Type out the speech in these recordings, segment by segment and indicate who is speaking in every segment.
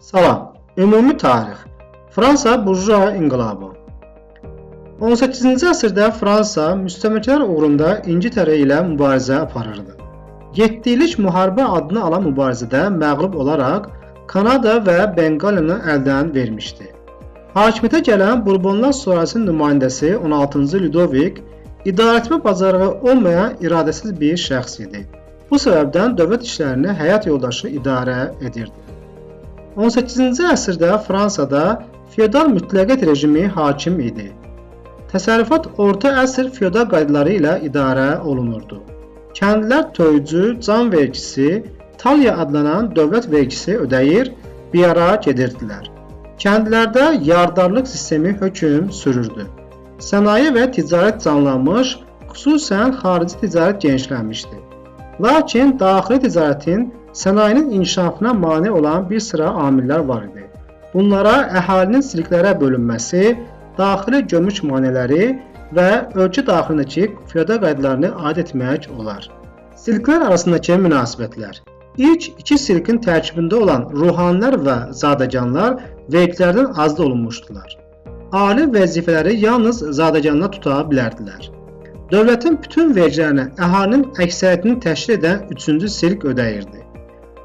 Speaker 1: Salam. Ümumi tarix. Fransa burjua inqilabı. 18-ci əsrdə Fransa müstəmləkələr uğrunda İngiltərə ilə mübarizə aparırdı. 7 illik müharibə adını alan mübarizədə məğlub olaraq Kanada və Benqaliyanı əldən vermişdi. Hakimiyyətə gələn Burbonlar sülaləsinin nümayəndəsi 16-cı Ludovik idarəetmə bacarığı olmayan iradəsiz bir şəxs idi. Bu səbəbdən dövlət işlərini həyat yoldaşı idarə edirdi. 18-ci əsrdə Fransada feodal mütləqət rejimi hakim idi. Təsərrüfat orta əsr feodal qaydaları ilə idarə olunurdu. Kəndlilər töycü, can vergisi, talya adlanan dövlət vergisi ödəyir, biyara gedirdilər. Kəndlərdə yardarlıq sistemi hökm sürürdü. Sənaye və ticarət canlanmış, xüsusən xarici ticarət genişlənmişdi. Lakin daxili ticarətin sənayenin inkişafına mane olan bir sıra amillər var idi. Bunlara əhalinin sirklərə bölünməsi, daxili gömrük maneələri və ölkə daxilindəki feodal qaydalarını aid etmək olar. Sirklər arasındakı münasibətlər İlk iki sirkin tərkibində olan ruhanilər və zadəganlar vergilərdən azad olunmuşdular. Ali vəzifələri yalnız zadəganlar tuta bilərdilər. Dövlətin bütün vergilərini əhalinin əksəriyyətini təşkil edən üçüncü sirk ödəyirdi.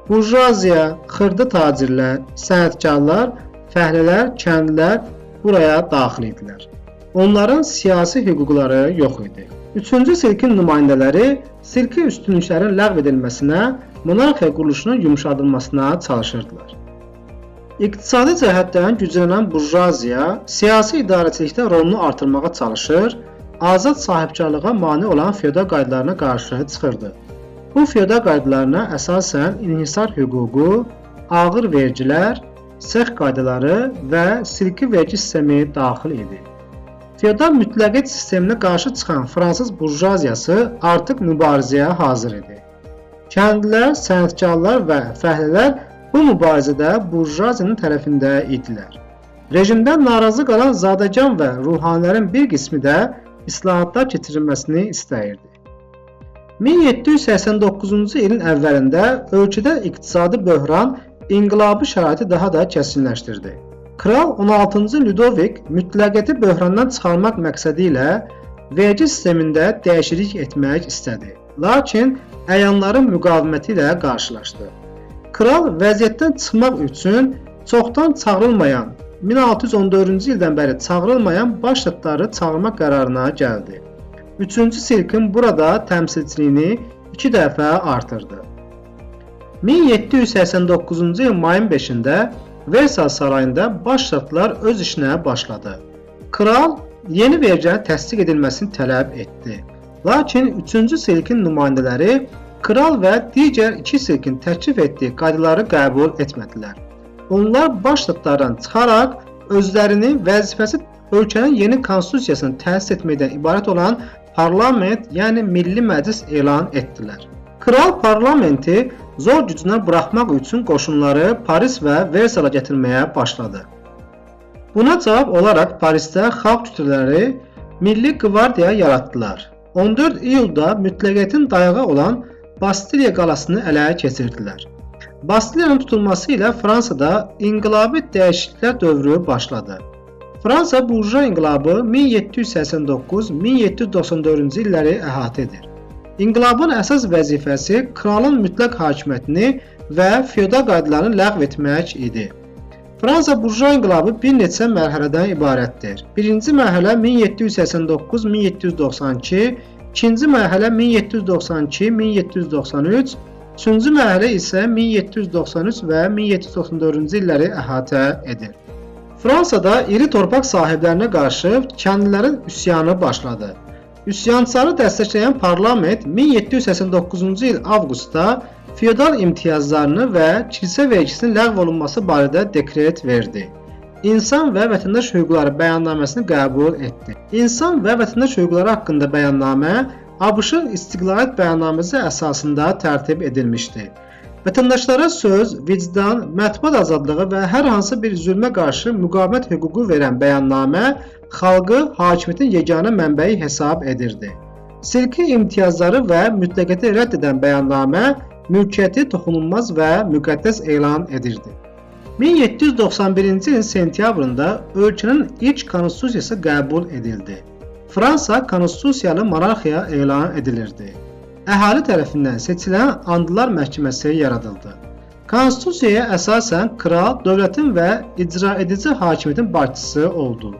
Speaker 1: Burjuaziya, xırda tacirlər, sənətkarlar, fəhlələr, kəndlilər buraya daxil idilər. Onların siyasi hüquqları yox idi. Üçüncü sirkin nümayəndələri sirki üstünlüklərin ləğv edilməsinə, monarxiya quruluşunun yumşadılmasına çalışırdılar. İqtisadi cəhətdən güclənən burjuaziya siyasi idarəçilikdə rolunu artırmağa çalışır, azad sahibkarlığa mane olan feodal qaydalarına qarşı çıxırdı. Bu feodal qaydalarına əsasən inhisar hüququ, ağır vergilər, səx qaydaları və silki vergi sistemi daxil idi. Feodal mütləqət sisteminə qarşı çıxan fransız burjuaziyası artıq mübarizəyə hazır idi. Kəndlilər, sənətkarlar və fəhlələr bu mübarizədə burjuaziyanın tərəfində idilər. Rejimdən narazı qalan zadəgan və ruhanilərin bir qismi də islahatlar keçirilməsini istəyirdi. 1789-cu ilin əvvəlində ölkədə iqtisadi böhran inqilabi şəraiti daha da kəskinləşdirdi. Kral 16-cı Ludovik mütləqəti böhrandan çıxarmaq məqsədi ilə vergi sistemində dəyişiklik etmək istədi. Lakin əyanların müqaviməti ilə qarşılaşdı. Kral vəziyyətdən çıxmaq üçün çoxdan çağırılmayan 1614-cü ildən bəri çağırılmayan baş ştatları çağırmaq qərarına gəldi. Üçüncü sirkin burada təmsilçiliyini 2 dəfə artırdı. 1789-cu il mayın 5-də Versal sarayında baş öz işinə başladı. Kral yeni vergilərin təsdiq edilməsini tələb etdi. Lakin 3-cü silkin nümayəndələri kral və digər iki silkin təklif etdiyi qaydaları qəbul etmədilər. Onlar baş ştatlardan çıxaraq özlərini vəzifəsi ölkənin yeni konstitusiyasını təsis etməkdən ibarət olan parlament, yəni Milli Məclis elan etdilər. Kral parlamenti zor gücünə buraxmaq üçün qoşunları Paris və Versala gətirməyə başladı. Buna cavab olaraq Parisdə xalq kütlələri Milli Qvardiya yaratdılar. 14 iyulda mütləqiyyətin dayağı olan Bastiliya qalasını ələ keçirdilər. Bastiliyanın tutulması ilə Fransada inqilabi dəyişikliklər dövrü başladı. Fransa burjua inqilabı 1789-1794-cü illəri əhatə edir. İnqilabın əsas vəzifəsi kralın mütləq hakimiyyətini və feodal qaydalarını ləğv etmək idi. Fransa burjua inqilabı bir neçə mərhələdən ibarətdir. Birinci mərhələ 1789-1792, ikinci mərhələ 1792-1793, üçüncü mərhələ isə 1793 və 1794-cü illəri əhatə edir. Fransada iri torpaq sahiblərinə qarşı kəndlilərin üsyanı başladı. Üsyançıları dəstəkləyən parlament 1789-cu il avqustda feodal imtiyazlarını və kilsə vergisinin ləğv olunması barədə dekret verdi. İnsan və vətəndaş hüquqları bəyannaməsini qəbul etdi. İnsan və vətəndaş hüquqları haqqında bəyannamə ABŞ-ın istiqlaliyyət bəyannaməsi əsasında tərtib edilmişdi. Vətəndaşlara söz, vicdan, mətbuat azadlığı və hər hansı bir zülmə qarşı müqavimət hüququ verən bəyannamə xalqı hakimiyyətin yeganə mənbəyi hesab edirdi. Silki imtiyazları və mütləqiyyəti rədd edən bəyannamə mülkiyyəti toxunulmaz və müqəddəs elan edirdi. 1791-ci ilin sentyabrında ölkənin ilk konstitusiyası qəbul edildi. Fransa konstitusiyalı monarxiya elan edilirdi. Əhali tərəfindən seçilən Andılar Məhkəməsi yaradıldı. Konstitusiyaya əsasən kral dövlətin və icra edici hakimiyyətin başçısı oldu.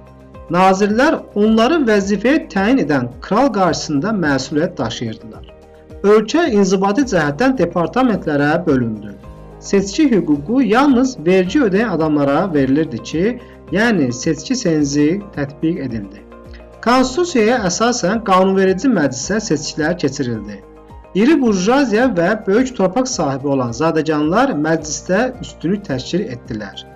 Speaker 1: Nazirlər onları vəzifəyə təyin edən kral qarşısında məsuliyyət daşıyırdılar. Ölkə inzibati cəhətdən departamentlərə bölündü. Seçki hüququ yalnız vergi ödəyən adamlara verilirdi ki, yəni seçki senzi tətbiq edildi. Konstitusiyaya əsasən qanunverici məclisə seçkilər keçirildi. İri burjuaziya və böyük torpaq sahibi olan zadəganlar məclisdə üstünlük təşkil etdilər.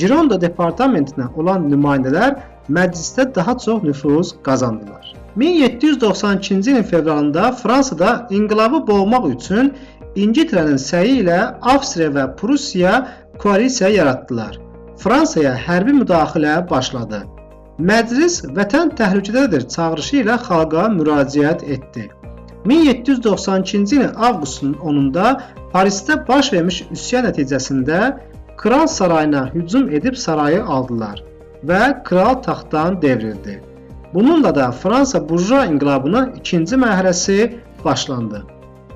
Speaker 1: Gironda departamentinə olan nümayəndələr məclisdə daha çox nüfuz qazandılar. 1792-ci ilin fevralında Fransada inqilabı boğmaq üçün İngiltərənin səyi ilə Avstriya və Prussiya koalisiya yaratdılar. Fransaya hərbi müdaxilə başladı. Məclis vətən təhlükədədir çağırışı ilə xalqa müraciət etdi. 1792-ci ilin avqustun 10-da Parisdə baş vermiş üsyan nəticəsində kral sarayına hücum edib sarayı aldılar və kral taxtdan devrildi. Bununla da Fransa burjua inqilabının ikinci mərhələsi başlandı.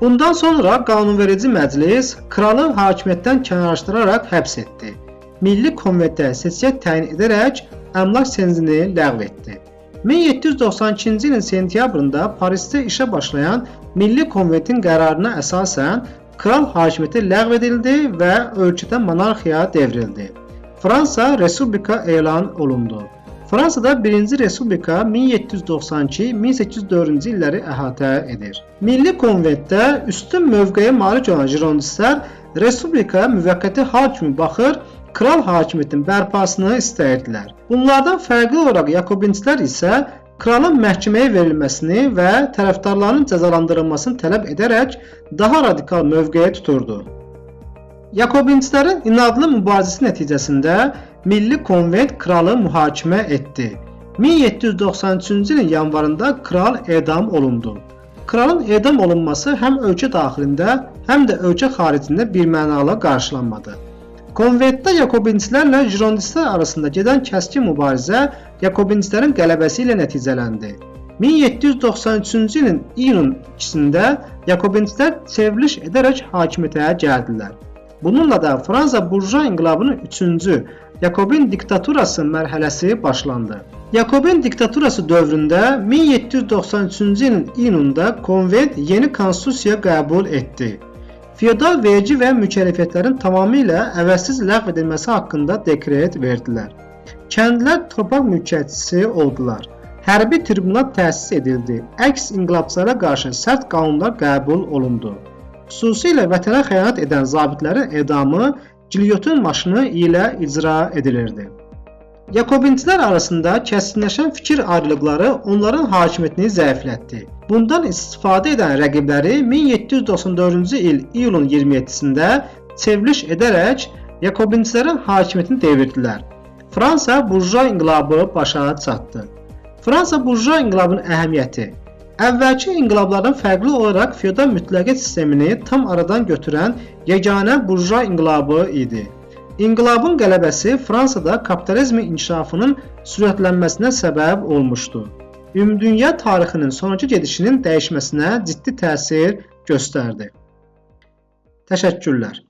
Speaker 1: Bundan sonra qanunverici məclis kralı hakimiyyətdən kənarlaşdıraraq həbs etdi. Milli konventə seçkiyə təyin edərək əmlak senzini ləğv etdi. 1792-ci ilin sentyabrında Parisdə işə başlayan Milli Konventin qərarına əsasən kral hakimiyyəti ləğv edildi və ölkədə monarxiya devrildi. Fransa respublika elan olundu. Fransada 1-ci respublika 1792-1804-cü illəri əhatə edir. Milli konventdə üstün mövqeyə malik olan jirondistlər respublikaya müvəqqəti hal kimi baxır, kral hakimiyyətinin bərpasını istəyirdilər. Bunlardan fərqli olaraq Yakobinçilər isə kralın məhkəməyə verilməsini və tərəfdarlarının cəzalandırılmasını tələb edərək daha radikal mövqeyə tuturdu. Yakobinçlərin inadlı mübarizəsi nəticəsində Milli Konvent kralı mühakimə etdi. 1793-cü ilin yanvarında kral edam olundu. Kralın edam olunması həm ölkə daxilində, həm də ölkə xaricində birmənalı qarşılanmadı. Konventdə Yakobinçlərlə Jirondistlər arasında gedən kəskin mübarizə Yakobinçlərin qələbəsi ilə nəticələndi. 1793-cü ilin iyunun 2-sində Yakobinçlər çevriliş edərək hakimiyyətə gəldilər. Bununla da Fransa burjua inqilabının 3-cü Yakobin diktaturası mərhələsi başlandı. Yakobin diktaturası dövründə 1793-cü ilin iyununda konvent yeni konstitusiya qəbul etdi. Feodal vergi və mükəlləfiyyətlərin tamamilə əvəzsiz ləğv edilməsi haqqında dekret verdilər. Kəndlilər torpaq mülkiyyətçisi oldular. Hərbi tribunal təsis edildi. Əks inqilabçılara qarşı sərt qanunlar qəbul olundu. Xüsusilə vətənə xəyanət edən zabitlərin edamı gilyotun maşını ilə icra edilirdi. Yakobinçilər arasında kəskinləşən fikir ayrılıqları onların hakimiyyətini zəiflətdi. Bundan istifadə edən rəqibləri 1794-cü il iyulun 27-sində çevriliş edərək Yakobinçlərin hakimiyyətini devirdilər. Fransa burjua inqilabı başa çatdı. Fransa burjua inqilabının əhəmiyyəti Əvvəlki inqilablardan fərqli olaraq feodal mütləqiyyət sistemini tam aradan götürən yeganə burjua inqilabı idi. İnqilabın qələbəsi Fransada kapitalizmin inkişafının sürətlənməsinə səbəb olmuşdu. Ümumdünya tarixinin sonrakı gedişinin dəyişməsinə ciddi təsir göstərdi. Təşəkkürlər.